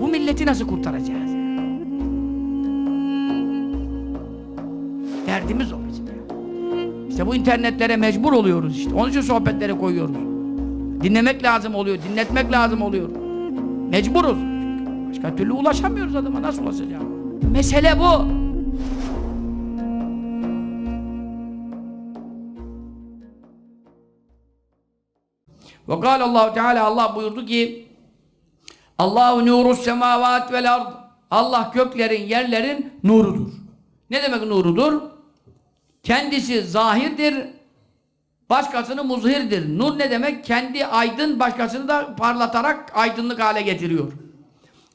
Bu milleti nasıl kurtaracağız? Derdimiz o bizim. İşte bu internetlere mecbur oluyoruz işte. Onun için sohbetlere koyuyoruz. Dinlemek lazım oluyor, dinletmek lazım oluyor. Mecburuz. Başka türlü ulaşamıyoruz adama. Nasıl ulaşacağız? Mesele bu. Ve Allah Teala Allah buyurdu ki Allahu nurus semavat vel ard. Allah göklerin, yerlerin nurudur. Ne demek nurudur? Kendisi zahirdir, başkasını muzhirdir. Nur ne demek? Kendi aydın, başkasını da parlatarak aydınlık hale getiriyor.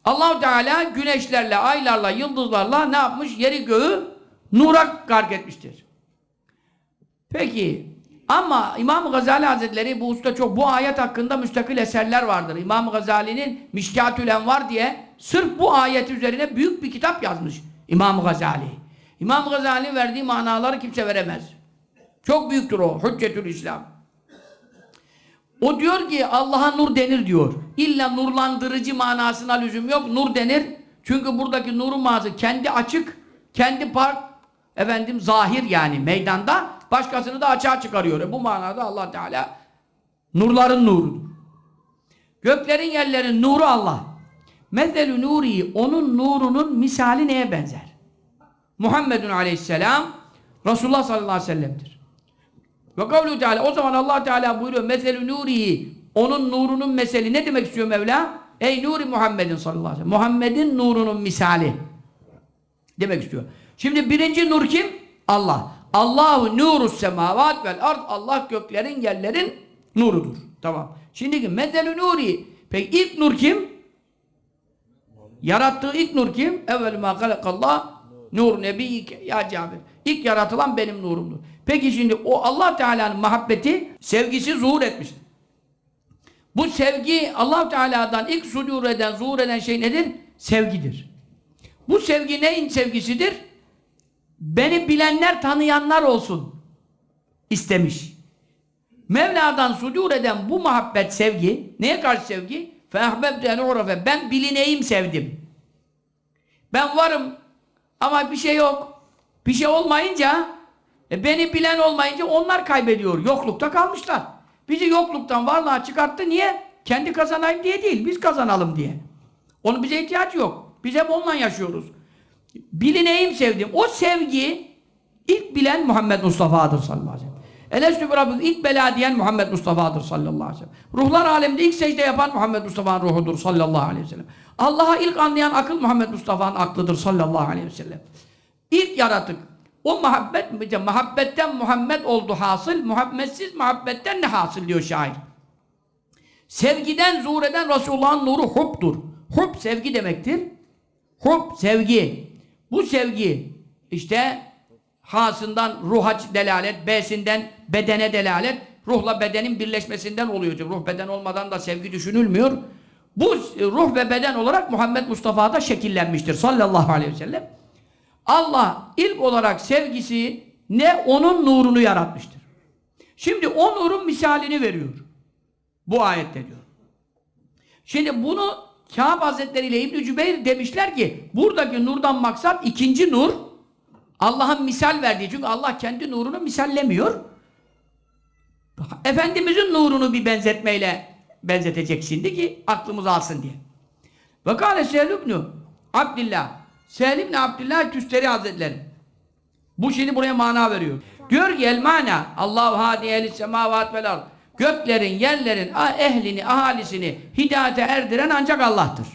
Allahu Teala güneşlerle, aylarla, yıldızlarla ne yapmış? Yeri göğü nura gark etmiştir. Peki ama İmam Gazali Hazretleri bu usta çok bu ayet hakkında müstakil eserler vardır. İmam Gazali'nin Mişkatül Envar diye sırf bu ayet üzerine büyük bir kitap yazmış İmam Gazali. İmam Gazali'nin verdiği manaları kimse veremez. Çok büyüktür o. Hüccetül İslam. O diyor ki Allah'a nur denir diyor. İlla nurlandırıcı manasına lüzum yok. Nur denir. Çünkü buradaki nurun manası kendi açık, kendi park, efendim zahir yani meydanda başkasını da açığa çıkarıyor. E bu manada Allah Teala nurların nurudur. Göklerin yerlerin nuru Allah. Mezelü nuri onun nurunun misali neye benzer? Muhammedun aleyhisselam Resulullah sallallahu aleyhi ve sellem'dir. Ve kavlu Teala o zaman Allah Teala buyuruyor meselü nurihi onun nurunun meseli ne demek istiyor Mevla? Ey nuri Muhammedin sallallahu aleyhi ve sellem. Muhammedin nurunun misali demek istiyor. Şimdi birinci nur kim? Allah. Allahu nurus semavat vel ard. Allah göklerin yerlerin nurudur. Tamam. Şimdi mezelü nuri. Peki ilk nur kim? Yarattığı ilk nur kim? Evvel ma halakallah nur nebiyike ya Cabir. İlk yaratılan benim nurumdur. Peki şimdi o Allah Teala'nın muhabbeti, sevgisi zuhur etmiş. Bu sevgi Allah Teala'dan ilk sudur eden, zuhur eden şey nedir? Sevgidir. Bu sevgi neyin sevgisidir? beni bilenler tanıyanlar olsun istemiş. Mevla'dan sudur eden bu muhabbet sevgi, neye karşı sevgi? Feahbebte Ben bilineyim sevdim. Ben varım ama bir şey yok. Bir şey olmayınca e beni bilen olmayınca onlar kaybediyor. Yoklukta kalmışlar. Bizi yokluktan varlığa çıkarttı. Niye? Kendi kazanayım diye değil. Biz kazanalım diye. Onun bize ihtiyacı yok. Biz hep onunla yaşıyoruz. Bilineyim sevdim. O sevgi ilk bilen Muhammed Mustafa'dır sallallahu aleyhi ve sellem. Elestü ilk bela diyen Muhammed Mustafa'dır sallallahu aleyhi ve sellem. Ruhlar aleminde ilk secde yapan Muhammed Mustafa'nın ruhudur sallallahu aleyhi ve sellem. Allah'a ilk anlayan akıl Muhammed Mustafa'nın aklıdır sallallahu aleyhi ve sellem. İlk yaratık. O muhabbet, muhabbetten Muhammed oldu hasıl, Muhammedsiz muhabbetten ne hasıl diyor şair. Sevgiden zuhur eden Resulullah'ın nuru hubdur. Hub sevgi demektir. Hub sevgi. Bu sevgi işte hasından ruha delalet, B'sinden bedene delalet, ruhla bedenin birleşmesinden oluyor. Ruh beden olmadan da sevgi düşünülmüyor. Bu ruh ve beden olarak Muhammed Mustafa'da şekillenmiştir sallallahu aleyhi ve sellem. Allah ilk olarak sevgisi ne onun nurunu yaratmıştır. Şimdi o nurun misalini veriyor. Bu ayette diyor. Şimdi bunu Kâb Hazretleri ile İbn-i Cübeyr demişler ki buradaki nurdan maksat ikinci nur Allah'ın misal verdiği. Çünkü Allah kendi nurunu misallemiyor. Efendimizin nurunu bir benzetmeyle benzetecek şimdi ki aklımız alsın diye. Ve kâle Sehl ibn Abdillah Sehl ibn Abdillah Tüsteri Hazretleri bu şimdi buraya mana veriyor. Diyor ki el mana Allahu hadi ehli semavat vel ard göklerin, yerlerin ehlini, ahalisini hidayete erdiren ancak Allah'tır.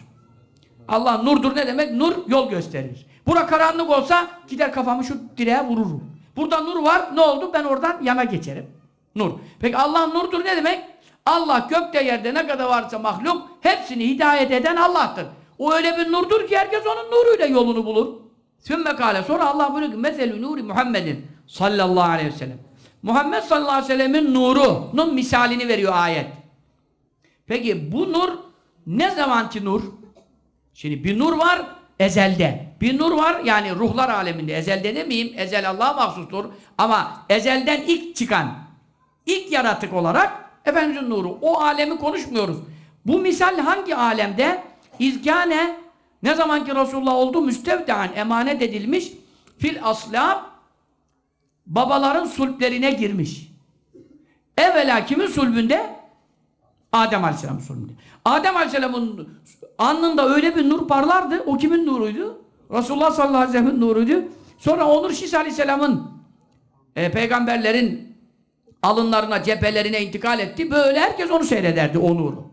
Allah nurdur ne demek? Nur yol gösterir. Bura karanlık olsa gider kafamı şu direğe vururum. Burada nur var ne oldu? Ben oradan yana geçerim. Nur. Peki Allah nurdur ne demek? Allah gökte yerde ne kadar varsa mahluk hepsini hidayet eden Allah'tır. O öyle bir nurdur ki herkes onun nuruyla yolunu bulur. Sümme kâle. Sonra Allah buyuruyor ki meselü nuri Muhammedin sallallahu aleyhi ve sellem. Muhammed sallallahu aleyhi ve sellemin nurunun misalini veriyor ayet. Peki bu nur ne zamanki nur? Şimdi bir nur var ezelde. Bir nur var yani ruhlar aleminde. Ezelde demeyeyim. Ezel Allah'a mahsustur. Ama ezelden ilk çıkan, ilk yaratık olarak Efendimizin nuru. O alemi konuşmuyoruz. Bu misal hangi alemde? İzkâne ne zaman ki Resulullah oldu müstevdean emanet edilmiş fil aslab babaların sulplerine girmiş. Evvela kimin sulbünde? Adem Aleyhisselam'ın sulbünde. Adem Aleyhisselam'ın alnında öyle bir nur parlardı. O kimin nuruydu? Resulullah sallallahu aleyhi ve sellem'in nuruydu. Sonra Onur Şis Aleyhisselam'ın e, peygamberlerin alınlarına, cephelerine intikal etti. Böyle herkes onu seyrederdi, o nuru.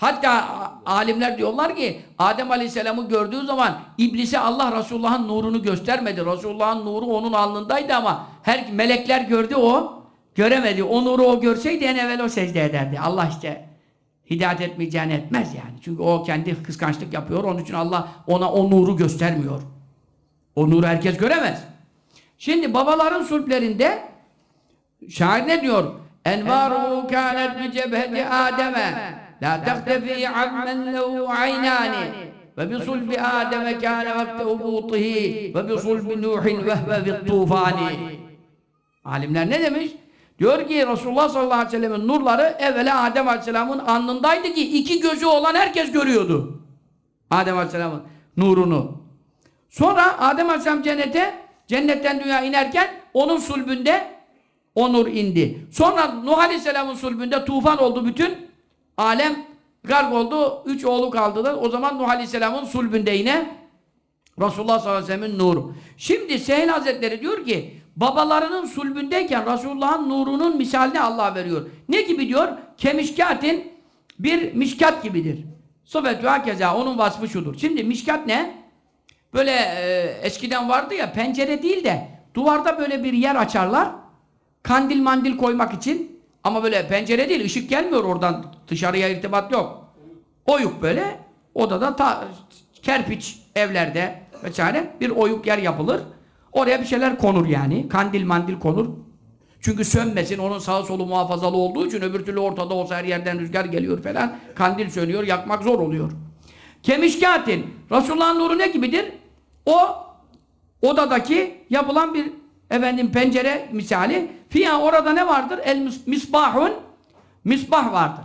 Hatta alimler diyorlar ki Adem Aleyhisselam'ı gördüğü zaman iblise Allah Resulullah'ın nurunu göstermedi. Resulullah'ın nuru onun alnındaydı ama her melekler gördü o göremedi. O nuru o görseydi en evvel o secde ederdi. Allah işte hidayet etmeyeceğini etmez yani. Çünkü o kendi kıskançlık yapıyor. Onun için Allah ona o nuru göstermiyor. O nuru herkes göremez. Şimdi babaların sulplerinde şair ne diyor? Envaru kânet bi cebheti Adem'e aynani ve bi sulbi Adem'e kâne vakte ubutihi ve bi sulbi Nuhin vehve bi tufani Alimler ne demiş? Diyor ki Resulullah sallallahu aleyhi ve sellem'in nurları evvela Adem aleyhisselamın alnındaydı ki iki gözü olan herkes görüyordu. Adem aleyhisselamın nurunu. Sonra Adem Aleyhisselam cennete, cennetten dünya inerken onun sulbünde o nur indi. Sonra Nuh Aleyhisselam'ın sulbünde tufan oldu bütün alem garg oldu. Üç oğlu kaldılar. O zaman Nuh Aleyhisselam'ın sulbünde yine Resulullah sallallahu aleyhi ve sellem'in nuru. Şimdi Seyyid Hazretleri diyor ki babalarının sulbündeyken Resulullah'ın nurunun misalini Allah veriyor. Ne gibi diyor? Kemişkatin bir mişkat gibidir. Sovetü hakeza onun vasfı şudur. Şimdi mişkat ne? Böyle e, eskiden vardı ya pencere değil de duvarda böyle bir yer açarlar. Kandil mandil koymak için. Ama böyle pencere değil ışık gelmiyor oradan dışarıya irtibat yok. Oyuk böyle odada ta, kerpiç evlerde vesaire bir oyuk yer yapılır. Oraya bir şeyler konur yani. Kandil mandil konur. Çünkü sönmesin onun sağı solu muhafazalı olduğu için öbür türlü ortada olsa her yerden rüzgar geliyor falan. Kandil sönüyor yakmak zor oluyor. Kemişkatin. Resulullah'ın nuru ne gibidir? O odadaki yapılan bir efendim pencere misali. Fiyan orada ne vardır? El mis- misbahun misbah vardır.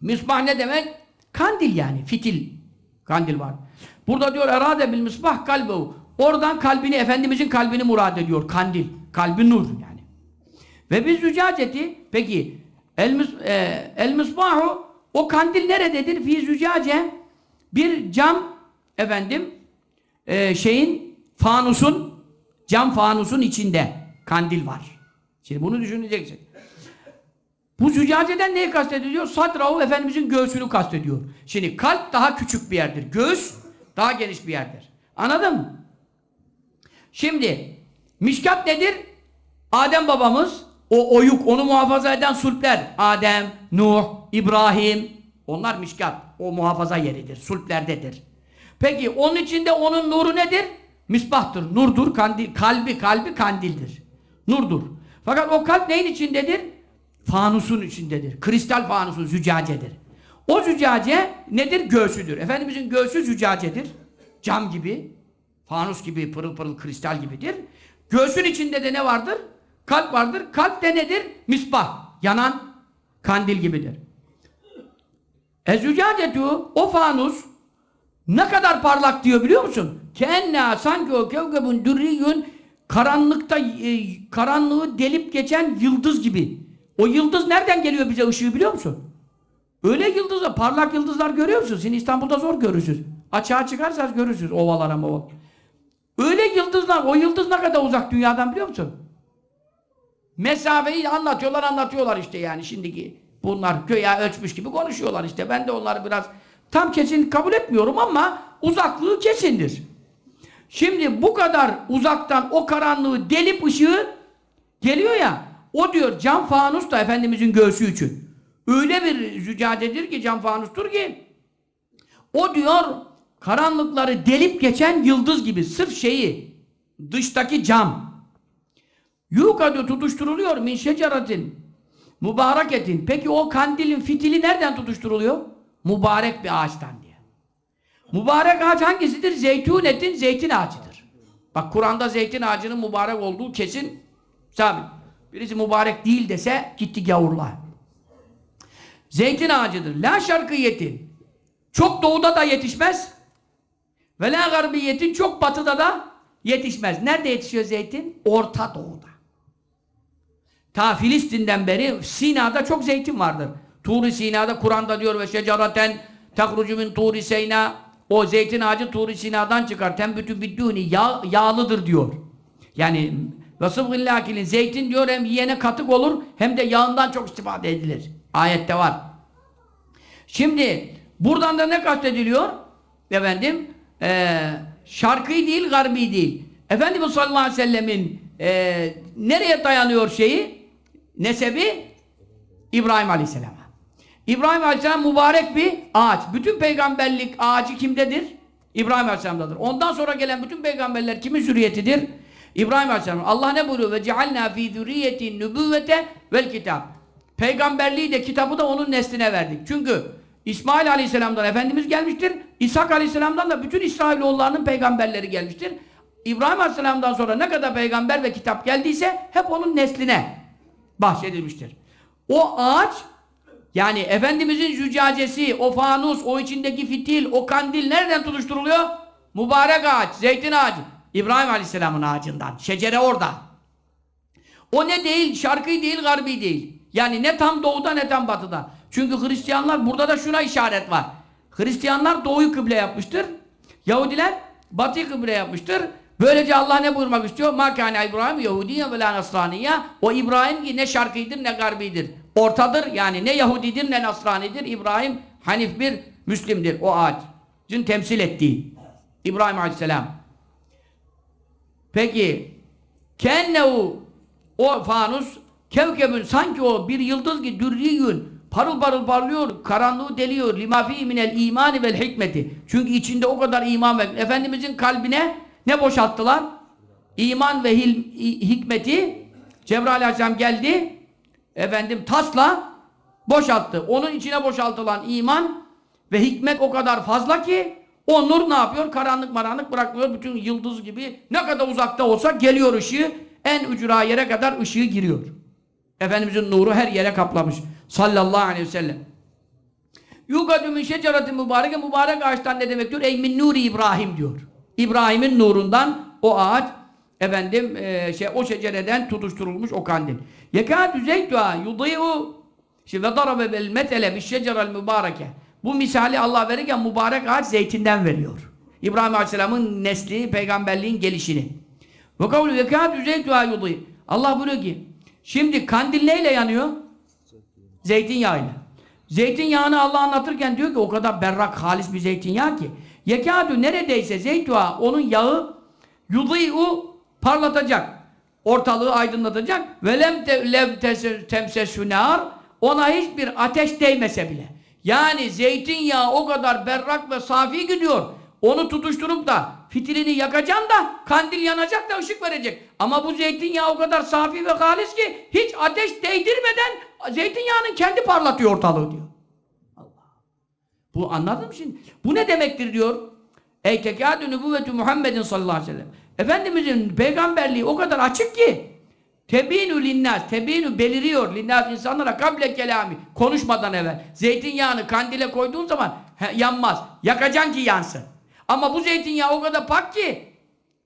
Misbah ne demek? Kandil yani, fitil. Kandil var. Burada diyor erade bil misbah kalbehu. Oradan kalbini, Efendimizin kalbini murad ediyor. Kandil. Kalbi nur yani. Ve biz zücaceti peki el, mis, e, el misbahu o kandil nerededir? Fi zücace bir cam efendim e, şeyin fanusun cam fanusun içinde kandil var. Şimdi bunu düşüneceksin. Bu zücaceden neyi kastediyor? Sadrahu Efendimizin göğsünü kastediyor. Şimdi kalp daha küçük bir yerdir. Göğüs daha geniş bir yerdir. Anladın mı? Şimdi mişkat nedir? Adem babamız o oyuk, onu muhafaza eden sulpler. Adem, Nuh, İbrahim. Onlar mişkat. O muhafaza yeridir. Sulplerdedir. Peki onun içinde onun nuru nedir? Misbahtır, nurdur, kandil, kalbi, kalbi kandildir. Nurdur. Fakat o kalp neyin içindedir? Fanusun içindedir. Kristal fanusun, zücacedir. O zücace nedir? Göğsüdür. Efendimizin göğsü zücacedir. Cam gibi, fanus gibi, pırıl pırıl kristal gibidir. Göğsün içinde de ne vardır? Kalp vardır. Kalp de nedir? Misbah. Yanan kandil gibidir. Ezücacetu o fanus ne kadar parlak diyor biliyor musun? Kenna sanki o kevkebun dürriyün karanlıkta e, karanlığı delip geçen yıldız gibi. O yıldız nereden geliyor bize ışığı biliyor musun? Öyle yıldızlar, parlak yıldızlar görüyor musun? Şimdi İstanbul'da zor görürsünüz. Açığa çıkarsanız görürsünüz ovalara mı Öyle yıldızlar, o yıldız ne kadar uzak dünyadan biliyor musun? Mesafeyi anlatıyorlar, anlatıyorlar işte yani şimdiki. Bunlar göya ölçmüş gibi konuşuyorlar işte. Ben de onları biraz tam kesin kabul etmiyorum ama uzaklığı kesindir. Şimdi bu kadar uzaktan o karanlığı delip ışığı geliyor ya, o diyor cam fanus da Efendimizin göğsü için. Öyle bir zücadedir ki cam fanustur ki o diyor karanlıkları delip geçen yıldız gibi sırf şeyi dıştaki cam yukadu tutuşturuluyor min şeceratin mübareketin. Peki o kandilin fitili nereden tutuşturuluyor? Mübarek bir ağaçtan. Mübarek ağaç hangisidir? Zeytun etin zeytin ağacıdır. Bak Kur'an'da zeytin ağacının mübarek olduğu kesin sabit. Birisi mübarek değil dese gitti gavurla. Zeytin ağacıdır. La şarkıyetin. çok doğuda da yetişmez. Ve la garbiyetin çok batıda da yetişmez. Nerede yetişiyor zeytin? Orta Doğu'da. Ta Filistin'den beri Sina'da çok zeytin vardır. Turi Sina'da Kur'an'da diyor ve şecaraten tekrucu min Turi Seyna o zeytin ağacı Turi Sina'dan çıkar. Tembütü biddûni yağ, yağlıdır diyor. Yani Vasıfgillâkilin zeytin diyor hem yiyene katık olur hem de yağından çok istifade edilir. Ayette var. Şimdi buradan da ne kastediliyor? Efendim eee şarkı değil garbi değil. Efendimiz sallallahu aleyhi ve sellemin eee, nereye dayanıyor şeyi? Nesebi? İbrahim aleyhisselama. İbrahim aleyhisselam mübarek bir ağaç. Bütün peygamberlik ağacı kimdedir? İbrahim aleyhisselam'dadır. Ondan sonra gelen bütün peygamberler kimin zürriyetidir? İbrahim aleyhisselam. Allah ne buyuruyor? Ve cealna fi zürriyetin nübüvvete vel kitap. Peygamberliği de kitabı da onun nesline verdik. Çünkü İsmail Aleyhisselam'dan Efendimiz gelmiştir. İshak Aleyhisselam'dan da bütün İsrailoğullarının peygamberleri gelmiştir. İbrahim Aleyhisselam'dan sonra ne kadar peygamber ve kitap geldiyse hep onun nesline bahşedilmiştir. O ağaç yani Efendimizin züccacesi, o fanus, o içindeki fitil, o kandil nereden tutuşturuluyor? Mübarek ağaç, zeytin ağacı. İbrahim Aleyhisselam'ın ağacından. Şecere orada. O ne değil, şarkı değil, garbi değil. Yani ne tam doğuda ne tam batıda. Çünkü Hristiyanlar, burada da şuna işaret var. Hristiyanlar doğuyu kıble yapmıştır. Yahudiler batıyı kıble yapmıştır. Böylece Allah ne buyurmak istiyor? Ma kâne İbrahim Yahudiyen ve la Nasraniye. O İbrahim ki ne şarkıdır ne garbidir. Ortadır yani ne Yahudidir ne Nasranidir. İbrahim Hanif bir Müslimdir o ağacın temsil ettiği. İbrahim Aleyhisselam. Peki kennehu o fanus kevkebün sanki o bir yıldız ki dürriyün parıl parıl parlıyor, karanlığı deliyor. Limafi minel imani vel hikmeti. Çünkü içinde o kadar iman ve Efendimizin kalbine ne boşalttılar? İman ve hil, hikmeti Cebrail Aleyhisselam geldi efendim tasla boşalttı. Onun içine boşaltılan iman ve hikmet o kadar fazla ki o nur ne yapıyor? Karanlık maranlık bırakmıyor. Bütün yıldız gibi ne kadar uzakta olsa geliyor ışığı. En ücra yere kadar ışığı giriyor. Efendimizin nuru her yere kaplamış. Sallallahu aleyhi ve sellem. Yugadu min şeceratin mübareke mübarek ağaçtan ne demek diyor? Ey min nuri İbrahim diyor. İbrahim'in nurundan o ağaç efendim e, şey o şecereden tutuşturulmuş o kandil. Yekâdü zeytuha yudî'u Şimdi ve darabe vel metele bis şecerel mübareke. Bu misali Allah verirken mübarek ağaç zeytinden veriyor. İbrahim Aleyhisselam'ın nesli, peygamberliğin gelişini. Ve kavlu yekâdü zeytuha yudî. Allah buyuruyor ki şimdi kandil neyle yanıyor? Zeytinyağıyla. Zeytinyağını Allah anlatırken diyor ki o kadar berrak, halis bir zeytinyağı ki yekâdü neredeyse zeytuha onun yağı yudî'u parlatacak. Ortalığı aydınlatacak. Ve lem lev temsesünâr ona hiçbir ateş değmese bile. Yani zeytinyağı o kadar berrak ve safi gidiyor. Onu tutuşturup da fitilini yakacaksın da kandil yanacak da ışık verecek. Ama bu zeytinyağı o kadar safi ve halis ki hiç ateş değdirmeden zeytinyağının kendi parlatıyor ortalığı diyor. Allah. Bu anladın mı şimdi? Bu ne demektir diyor? Ey tekâdü nübüvvetü Muhammedin sallallahu aleyhi ve sellem. Efendimizin peygamberliği o kadar açık ki Tebinü linnâs, tebinü beliriyor linnâs insanlara kable kelami konuşmadan evvel. Zeytinyağını kandile koyduğun zaman he, yanmaz. Yakacaksın ki yansın. Ama bu zeytinyağı o kadar pak ki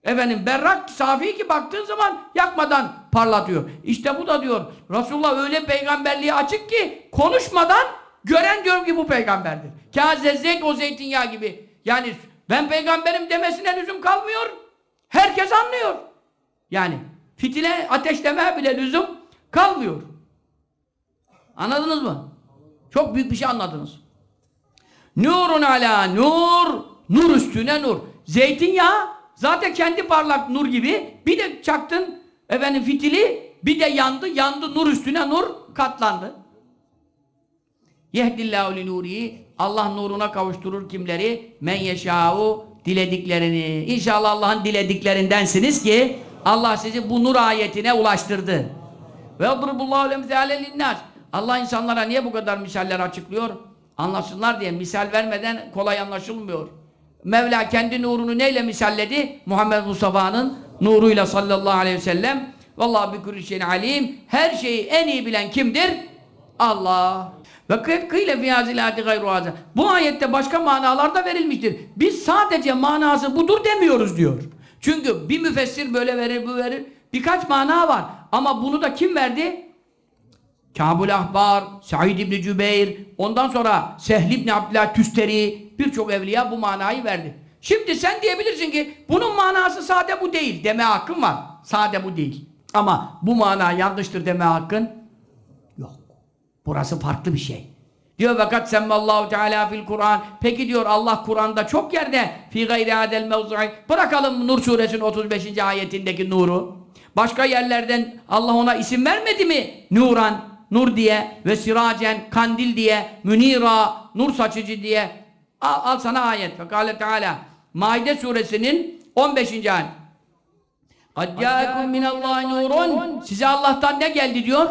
efendim berrak, safi ki baktığın zaman yakmadan parlatıyor. İşte bu da diyor Resulullah öyle peygamberliği açık ki konuşmadan gören diyor ki bu peygamberdir. Kâzezzeyt o zeytinyağı gibi. Yani ben peygamberim demesine lüzum kalmıyor. Herkes anlıyor. Yani fitile ateşlemeye bile lüzum kalmıyor. Anladınız mı? Çok büyük bir şey anladınız. Nurun ala nur, nur üstüne nur. Zeytinyağı zaten kendi parlak nur gibi. Bir de çaktın efendim fitili, bir de yandı, yandı nur üstüne nur katlandı. Yehdillahu li nurihi Allah nuruna kavuşturur kimleri? Men yeşâ'u dilediklerini. İnşallah Allah'ın dilediklerindensiniz ki Allah sizi bu nur ayetine ulaştırdı. Ve yadribullahu lemzâle linnâs. Allah insanlara niye bu kadar misaller açıklıyor? Anlasınlar diye. Misal vermeden kolay anlaşılmıyor. Mevla kendi nurunu neyle misalledi? Muhammed Mustafa'nın nuruyla sallallahu aleyhi ve sellem. Vallahi bi kulli şeyin alim. Her şeyi en iyi bilen kimdir? Allah. Ve kıyle fiyazilati gayru hazır. Bu ayette başka manalar da verilmiştir. Biz sadece manası budur demiyoruz diyor. Çünkü bir müfessir böyle verir, bu verir. Birkaç mana var. Ama bunu da kim verdi? Kabul Ahbar, Said İbni Cübeyr, ondan sonra Sehl İbni Abdüllah Tüsteri, birçok evliya bu manayı verdi. Şimdi sen diyebilirsin ki bunun manası sade bu değil deme hakkın var. Sade bu değil. Ama bu mana yanlıştır deme hakkın. Burası farklı bir şey. Diyor fakat semmallahu teala fil Kur'an. Peki diyor Allah Kur'an'da çok yerde fi gayri adel mevzu'i. Bırakalım Nur suresinin 35. ayetindeki nuru. Başka yerlerden Allah ona isim vermedi mi? Nuran, nur diye ve siracen, kandil diye, münira, nur saçıcı diye. Al, al sana ayet. Fekale Teala Maide suresinin 15. ayet. Kad yâekum minallâhi nurun. Size Allah'tan ne geldi diyor?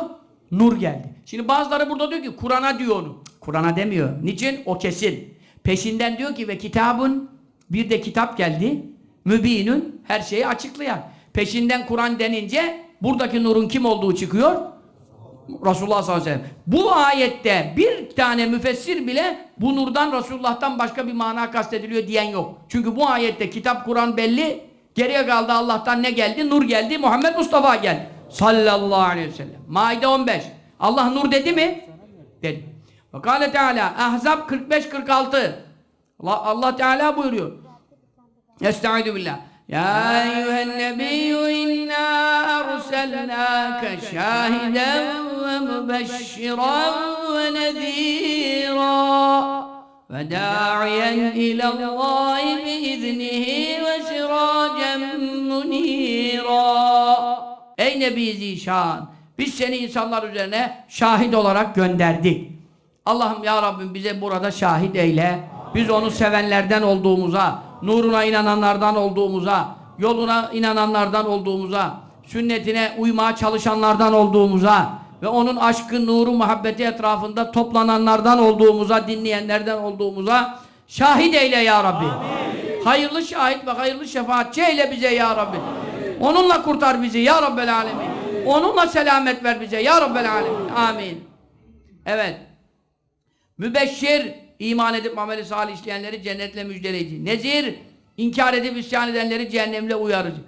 Nur geldi. Şimdi bazıları burada diyor ki Kur'an'a diyor onu. Kur'an'a demiyor. Niçin? O kesin. Peşinden diyor ki ve kitabın bir de kitap geldi. Mübinün her şeyi açıklayan. Peşinden Kur'an denince buradaki nurun kim olduğu çıkıyor? Resulullah sallallahu aleyhi ve sellem. Bu ayette bir tane müfessir bile bu nurdan Resulullah'tan başka bir mana kastediliyor diyen yok. Çünkü bu ayette kitap Kur'an belli. Geriye kaldı Allah'tan ne geldi? Nur geldi. Muhammed Mustafa geldi. Sallallahu aleyhi ve sellem. Maide 15. Allah nur dedi mi? Dedi. Ve kâle Teala Ahzab 45-46 Allah, Allah Teala buyuruyor. Estaizu billah. Ya eyyühen nebiyyü inna erselnâke şahiden ve mübeşşiran ve nezîrâ ve dâ'iyen ilallâhi biiznihi ve sirâcen munîrâ. Ey Nebi Zişan! Biz seni insanlar üzerine şahit olarak gönderdik. Allah'ım ya Rabbim bize burada şahit eyle. Biz onu sevenlerden olduğumuza, nuruna inananlardan olduğumuza, yoluna inananlardan olduğumuza, sünnetine uymaya çalışanlardan olduğumuza ve onun aşkı, nuru, muhabbeti etrafında toplananlardan olduğumuza, dinleyenlerden olduğumuza şahit eyle ya Rabbi. Hayırlı şahit ve hayırlı şefaatçi eyle bize ya Rabbi. Onunla kurtar bizi ya Rabbel Alemin. Onunla selamet ver bize ya Rabbel Alemin. Amin. Evet. Mübeşşir, iman edip ameli salih işleyenleri cennetle müjdeleyici. Nezir, inkar edip isyan edenleri cehennemle uyarıcı.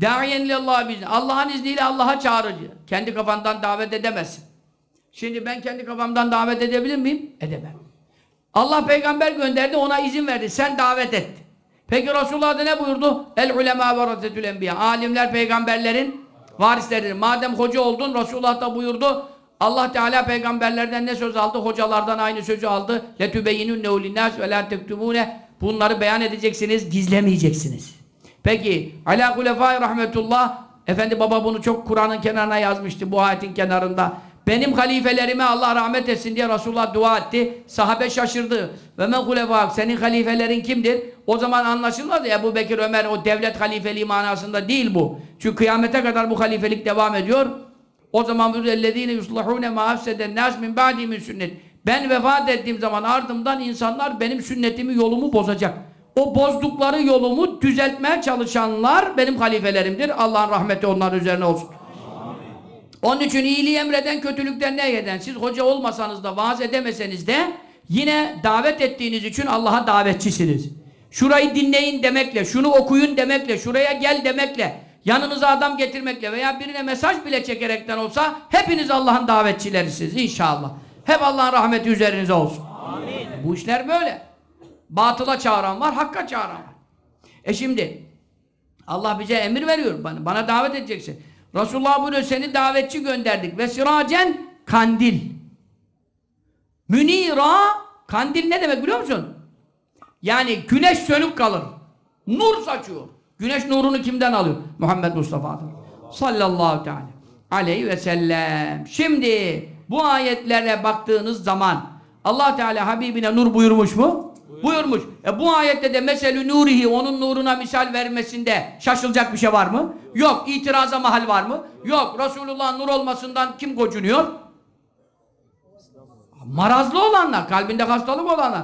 Da'iyen illallah bizni. Allah'ın izniyle Allah'a çağırıcı. Kendi kafandan davet edemezsin. Şimdi ben kendi kafamdan davet edebilir miyim? Edemem. Allah peygamber gönderdi, ona izin verdi. Sen davet et. Peki Resulullah da ne buyurdu? El ulema ve rasetül enbiya. Alimler peygamberlerin varisleridir. Madem hoca oldun Resulullah da buyurdu. Allah Teala peygamberlerden ne söz aldı? Hocalardan aynı sözü aldı. Letübeyyinun neulinnâs ve lâ tektumûne Bunları beyan edeceksiniz, gizlemeyeceksiniz. Peki, alâ hulefâi rahmetullah Efendi baba bunu çok Kur'an'ın kenarına yazmıştı, bu ayetin kenarında. Benim halifelerime Allah rahmet etsin diye Resulullah dua etti. Sahabe şaşırdı. Ve men hulefak senin halifelerin kimdir? O zaman anlaşılmaz. Ebu Bekir Ömer o devlet halifeliği manasında değil bu. Çünkü kıyamete kadar bu halifelik devam ediyor. O zaman buyuruyor ellezine yuslahune ma afseden nas min ba'di min sünnet. Ben vefat ettiğim zaman ardımdan insanlar benim sünnetimi yolumu bozacak. O bozdukları yolumu düzeltmeye çalışanlar benim halifelerimdir. Allah'ın rahmeti onların üzerine olsun. Onun için iyiliği emreden, kötülükten ne eden? Siz hoca olmasanız da, vaaz edemeseniz de yine davet ettiğiniz için Allah'a davetçisiniz. Şurayı dinleyin demekle, şunu okuyun demekle, şuraya gel demekle, yanınıza adam getirmekle veya birine mesaj bile çekerekten olsa hepiniz Allah'ın davetçilerisiniz inşallah. Hep Allah'ın rahmeti üzerinize olsun. Amin. Bu işler böyle. Batıla çağıran var, hakka çağıran var. E şimdi Allah bize emir veriyor. Bana, bana davet edeceksin. Resulullah buyuruyor seni davetçi gönderdik. Ve siracen kandil. Münira kandil ne demek biliyor musun? Yani güneş sönük kalır. Nur saçıyor. Güneş nurunu kimden alıyor? Muhammed Mustafa'dan. Sallallahu teala aleyhi ve sellem. Şimdi bu ayetlere baktığınız zaman Allah Teala Habibine nur buyurmuş mu? Buyurmuş. E bu ayette de meselü nurihi onun nuruna misal vermesinde şaşılacak bir şey var mı? Yok. İtiraza mahal var mı? Yok. Resulullah'ın nur olmasından kim gocunuyor? Marazlı olanlar, kalbinde hastalık olanlar.